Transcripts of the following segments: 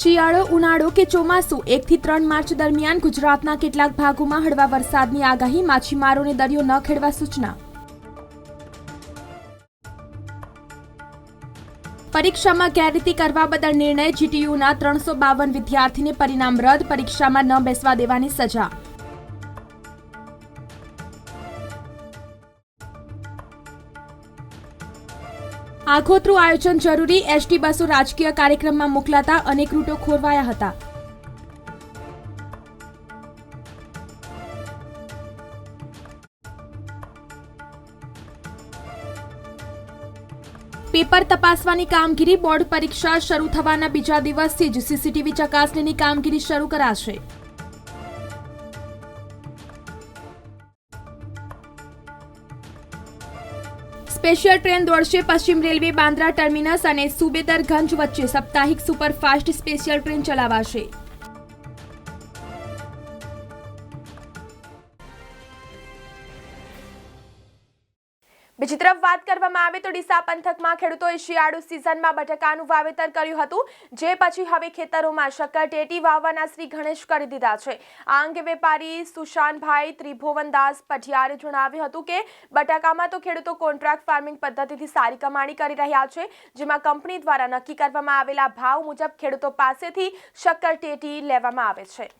શિયાળો, ઉનાળો કે ચોમાસું? એકથી ત્રણ માર્ચ દરમિયાન ગુજરાતના કેટલાક ભાગોમાં હળવા વરસાદની આગાહી, માછીમારોને દરિયો ન ખેડવા સૂચના. પરીક્ષામાં ગેરરીતિ કરવા બદલ નિર્ણય, જીટીયુના ત્રણસો બાવન વિદ્યાર્થીને પરિણામ રદ પરીક્ષામાં ન બેસવા દેવાની સજા. આખોતરું આયોજન જરૂરી. એસટી બસો રાજકીય કાર્યક્રમમાં મોકલાતા અનેક રૂટો ખોરવાયા હતા. પેપર તપાસવાની કામગીરી, બોર્ડ પરીક્ષા શરૂ થવાના બીજા દિવસથી જ સીસીટીવી ચકાસણીની કામગીરી શરૂ કરાશે. સ્પેશિયલ ટ્રેન દોડશે પશ્ચિમ રેલવે બાંદ્રા ટર્મિનસ અને સુબેદરગંજ વચ્ચે સાપ્તાહિક સુપરફાસ્ટ સ્પેશિયલ ટ્રેન ચલાવાશે. બીજી તરફ વાત કરવામાં આવે તો ડીસા પંથકમાં ખેડૂતોએ શિયાળુ સિઝનમાં બટાકાનું વાવેતર કર્યું હતું, જે પછી હવે ખેતરોમાં શક્કરટેટી વાવવાના શ્રી ગણેશ કરી દીધા છે. આ અંગે વેપારી સુશાંતભાઈ ત્રિભુવનદાસ પઢિયારે જણાવ્યું હતું કે, બટાકામાં તો ખેડૂતો કોન્ટ્રાક્ટ ફાર્મિંગ પદ્ધતિથી સારી કમાણી કરી રહ્યા છે, જેમાં કંપની દ્વારા નક્કી કરવામાં આવેલા ભાવ મુજબ ખેડૂતો પાસેથી શક્કરટેટી લેવામાં આવે છે.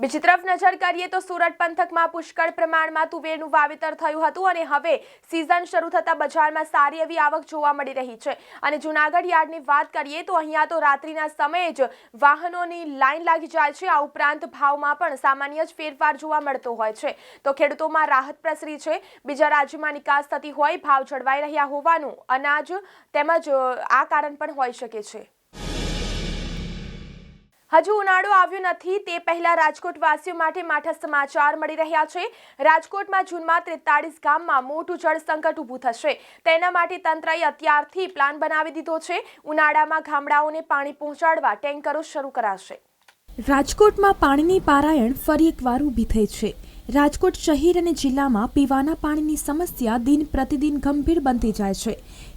બીજી તરફ નજર કરીએ તો સુરત પંથકમાં પુષ્કળ પ્રમાણમાં તુવેરનું વાવેતર થયું હતું અને હવે સિઝન શરૂ થતાં બજારમાં સારી એવી આવક જોવા મળી રહી છે. અને જુનાગઢ યાર્ડની વાત કરીએ તો અહીંયા તો રાત્રિના સમયે જ વાહનોની લાઈન લાગી જાય છે. આ ઉપરાંત ભાવમાં પણ સામાન્ય જ ફેરફાર જોવા મળતો હોય છે. તો ખેડૂતોમાં રાહત પ્રસરી છે. બીજા રાજ્યમાં નિકાસ થતી હોય, ભાવ જળવાઈ રહ્યા હોવાનું અનાજ તેમજ આ કારણ પણ હોઈ શકે છે. હજુ ઉનાળો આવ્યો નથી, તે પહેલા રાજકોટવાસીઓ માટે માઠા સમાચાર મળી રહ્યા છે. રાજકોટમાં જૂનમાં ત્રેતાળીસ ગામમાં મોટું જળ સંકટ ઊભું થશે. તેના માટે તંત્રએ અત્યારથી પ્લાન બનાવી દીધો છે. ઉનાળામાં ગામડાઓને પાણી પહોંચાડવા ટેન્કરો શરૂ કરાશે. રાજકોટમાં પાણીની પારાયણ ફરી એકવાર ઊભી થઈ છે. રાજકોટ શહેર અને જિલ્લામાં પીવાના પાણીની સમસ્યા દિન પ્રતિદિન ગંભીર બનતી જાય છે.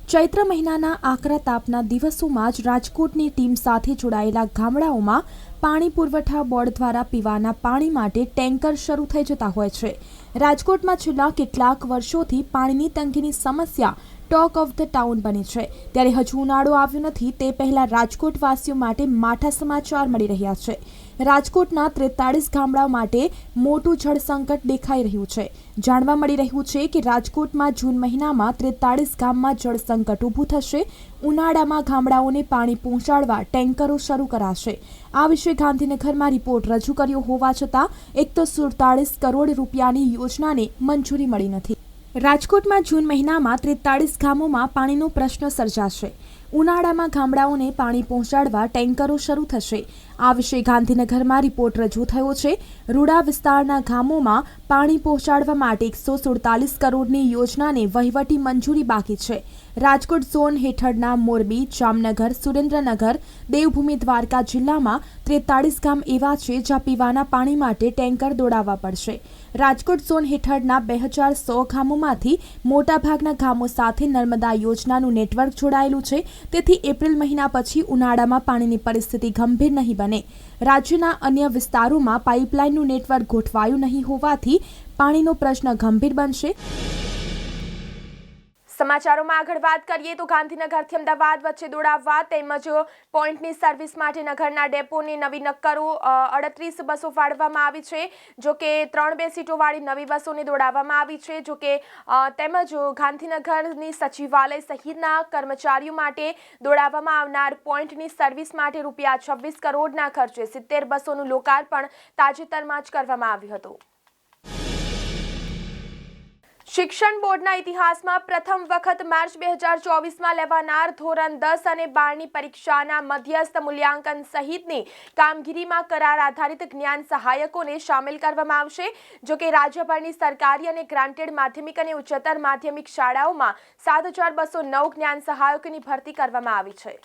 ચૈત્ર મહિનાના આકરા તાપના દિવસોમાં જ રાજકોટની ટીમ સાથે જોડાયેલા ગામડાઓમાં પાણી પુરવઠા બોર્ડ દ્વારા પીવાના પાણી માટે ટેન્કર શરૂ થઈ જતા હોય છે. રાજકોટમાં છેલ્લા કેટલાક વર્ષોથી પાણીની તંગીની સમસ્યા ટોક ઓફ ધ ટાઉન બની છે. ત્યારે હજુ ઉનાળો આવ્યો નથી, તે પહેલા રાજકોટવાસીઓ માટે માઠા સમાચાર મળી રહ્યા છે. રાજકોટના ત્રેતાળીસ ગામડાઓ માટે મોટું જળ સંકટ દેખાઈ રહ્યું છે. જાણવા મળી રહ્યું છે કે રાજકોટમાં જૂન મહિનામાં ત્રેતાળીસ ગામમાં જળ સંકટ ઊભું થશે. ઉનાળામાં ગામડાઓને પાણી પહોંચાડવા ટેન્કરો શરૂ કરાશે. આ વિશે ગાંધીનગરમાં રિપોર્ટ રજૂ કર્યો હોવા છતાં, એક તો સુડતાળીસ કરોડ રૂપિયાની યોજનાને મંજૂરી મળી નથી. રાજકોટમાં જૂન મહિનામાં ત્રેતાળીસ ગામોમાં પાણીનો પ્રશ્ન સર્જાશે. ઉનાળામાં ગામડાઓને પાણી પહોંચાડવા ટેન્કરો શરૂ થશે. આ વિશે ગાંધીનગરમાં રિપોર્ટ રજૂ થયો છે. રૂડા વિસ્તારના ગામોમાં પાણી પહોંચાડવા માટે એકસો સુડતાલીસ કરોડની યોજનાને વહીવટી મંજૂરી બાકી છે. રાજકોટ ઝોન હેઠળના મોરબી, જામનગર, સુરેન્દ્રનગર, દેવભૂમિ દ્વારકા જિલ્લામાં ત્રેતાળીસ ગામ એવા છે જ્યાં પીવાના પાણી માટે ટેન્કર દોડાવવા પડશે. રાજકોટ ઝોન હેઠળના બે હજાર સો ગામોમાંથી મોટાભાગના ગામો સાથે નર્મદા યોજનાનું નેટવર્ક જોડાયેલું છે. તેથી એપ્રિલ મહિના પછી ઉનાળામાં પાણીની પરિસ્થિતિ ગંભીર નહીં બને. રાજ્યના અન્ય વિસ્તારોમાં પાઇપલાઇનનું નેટવર્ક ગોઠવાયું નહીં હોવાથી પાણીનો પ્રશ્ન ગંભીર બનશે. સમાચારોમાં આગળ વાત કરીએ તો ગાંધીનગરથી અમદાવાદ વચ્ચે દોડાવવા તેમજ પોઈન્ટની સર્વિસ માટે નગરના ડેપોની નવી નક્કરો અડત્રીસ બસો ફાળવવામાં આવી છે જો કે ત્રણ બે સીટોવાળી નવી બસોને દોડાવવામાં આવી છે જો કે તેમજ ગાંધીનગરની સચિવાલય સહિતના કર્મચારીઓ માટે દોડાવવામાં આવનાર પોઈન્ટની સર્વિસ માટે રૂપિયા છવ્વીસ કરોડના ખર્ચે સિત્તેર બસોનું લોકાર્પણ તાજેતરમાં જ કરવામાં આવ્યું હતું. શિક્ષણ બોર્ડના ઇતિહાસમાં પ્રથમ વખત માર્ચ બે હજાર ચોવીસમાં લેવાનાર ધોરણ દસ અને બારની પરીક્ષાના મધ્યસ્થ મૂલ્યાંકન સહિતની કામગીરીમાં કરાર આધારિત જ્ઞાન સહાયકોને સામેલ કરવામાં આવશે. જો કે રાજ્યભરની સરકારી અને ગ્રાન્ટેડ માધ્યમિક અને ઉચ્ચતર માધ્યમિક શાળાઓમાં સાત હજાર બસો નવ જ્ઞાન સહાયકોની ભરતી કરવામાં આવી છે.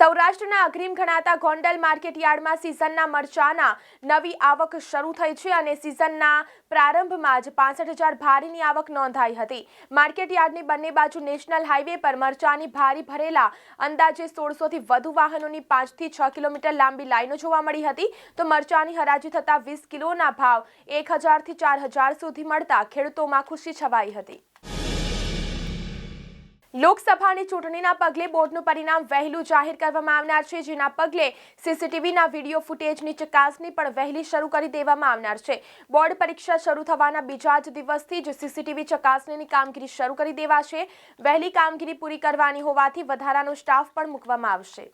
સૌરાષ્ટ્રના અગ્રીમ ગણાતા ગોંડલ માર્કેટ યાર્ડમાં સિઝનના મરચાના નવી આવક શરૂ થઈ છે અને સિઝનના પ્રારંભમાં જ પાસઠ હજાર ભારીની આવક નોંધાઈ હતી. માર્કેટ યાર્ડની બંને બાજુ નેશનલ હાઈવે પર મરચાની ભારી ભરેલા અંદાજે સોળસોથી વધુ વાહનોની પાંચથી છ કિલોમીટર લાંબી લાઈનો જોવા મળી હતી. તો મરચાની હરાજી થતાં વીસ કિલોના ભાવ એક હજારથી ચાર હજાર સુધી મળતા ખેડૂતોમાં ખુશી છવાઈ હતી. લોકસભાની ચૂંટણીના પગલે બોર્ડનું પરિણામ વહેલું જાહેર કરવામાં આવનાર છે, જેના પગલે સીસીટીવીના વીડિયો ફૂટેજની ચકાસણી પણ વહેલી શરૂ કરી દેવામાં આવનાર છે. બોર્ડ પરીક્ષા શરૂ થવાના બીજા જ દિવસથી જ સીસીટીવી ચકાસણીની કામગીરી શરૂ કરી દેવાશે. વહેલી કામગીરી પૂરી કરવાની હોવાથી વધારાનો સ્ટાફ પણ મૂકવામાં આવશે.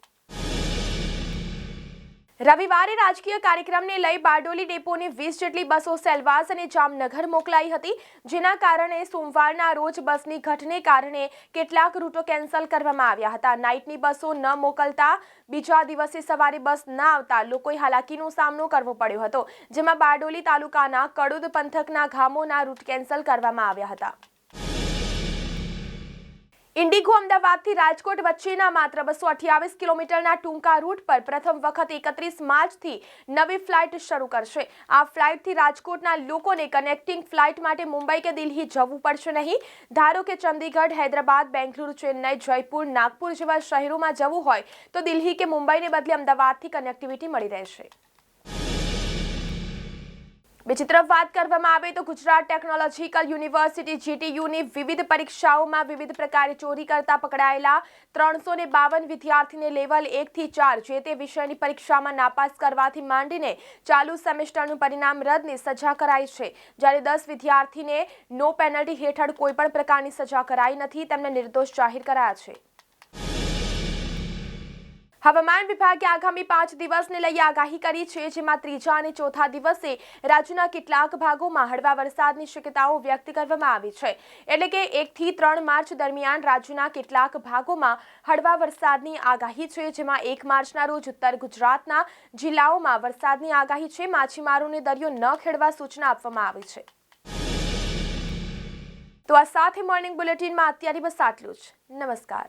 રવિવારે રાજકીય કાર્યક્રમને લઈ બારડોલી ડેપોની વીસ જેટલી બસો સેલવાસ અને જામનગર મોકલાઈ હતી, જેના કારણે સોમવારના રોજ બસની ઘટને કારણે કેટલાક રૂટો કેન્સલ કરવામાં આવ્યા હતા. નાઇટની બસો ન મોકલતા બીજા દિવસે સવારે બસ ન આવતા લોકોએ હાલાકીનો સામનો કરવો પડ્યો હતો, જેમાં બારડોલી તાલુકાના કડુદ પંથકના ગામોના રૂટ કેન્સલ કરવામાં આવ્યા હતા. ઇન્ડિગો અમદાવાદથી રાજકોટ વચ્ચેના માત્ર બસો અઠ્યાવીસ કિલોમીટરના ટૂંકા રૂટ પર પ્રથમ વખત એકત્રીસ માર્ચથી નવી ફ્લાઇટ શરૂ કરશે. આ ફ્લાઇટથી રાજકોટના લોકોને કનેક્ટિંગ ફ્લાઇટ માટે મુંબઈ કે દિલ્હી જવું પડશે નહીં. ધારો કે ચંદીગઢ, હૈદરાબાદ, બેંગલુરુ, ચેન્નઈ, જયપુર, નાગપુર જેવા શહેરોમાં જવું હોય તો દિલ્હી કે મુંબઈને બદલે અમદાવાદથી કનેક્ટિવિટી મળી રહેશે. બીજી તરફ વાત કરવામાં આવે તો ગુજરાત ટેકનોલોજીકલ યુનિવર્સિટી જીટીયુની વિવિધ પરીક્ષાઓમાં વિવિધ પ્રકારે ચોરી કરતા પકડાયેલા ત્રણસો ને બાવન વિદ્યાર્થીને લેવલ એકથી ચાર જે તે વિષયની પરીક્ષામાં નાપાસ કરવાથી માંડીને ચાલુ સેમેસ્ટરનું પરિણામ રદની સજા કરાઈ છે. જ્યારે દસ વિદ્યાર્થીને નો પેનલ્ટી હેઠળ કોઈપણ પ્રકારની સજા કરાઈ નથી, તેમને નિર્દોષ જાહેર કરાયા છે. હવામાન વિભાગે આગામી પાંચ દિવસને લઈ આગાહી કરી છે, જેમાં ત્રીજા અને ચોથા દિવસે રાજ્યના કેટલાક ભાગોમાં હળવા વરસાદની શક્યતાઓ વ્યક્ત કરવામાં આવી છે. એટલે કે એકથી ત્રણ માર્ચ દરમિયાન રાજ્યના કેટલાક ભાગોમાં હળવા વરસાદની આગાહી છે, જેમાં એક માર્ચના રોજ ઉત્તર ગુજરાતના જિલ્લાઓમાં વરસાદની આગાહી છે. માછીમારોને દરિયો ન ખેડવા સૂચના આપવામાં આવી છે. તો આ સાથે મોર્નિંગ બુલેટિનમાં અત્યારે બસ આટલું જ. નમસ્કાર.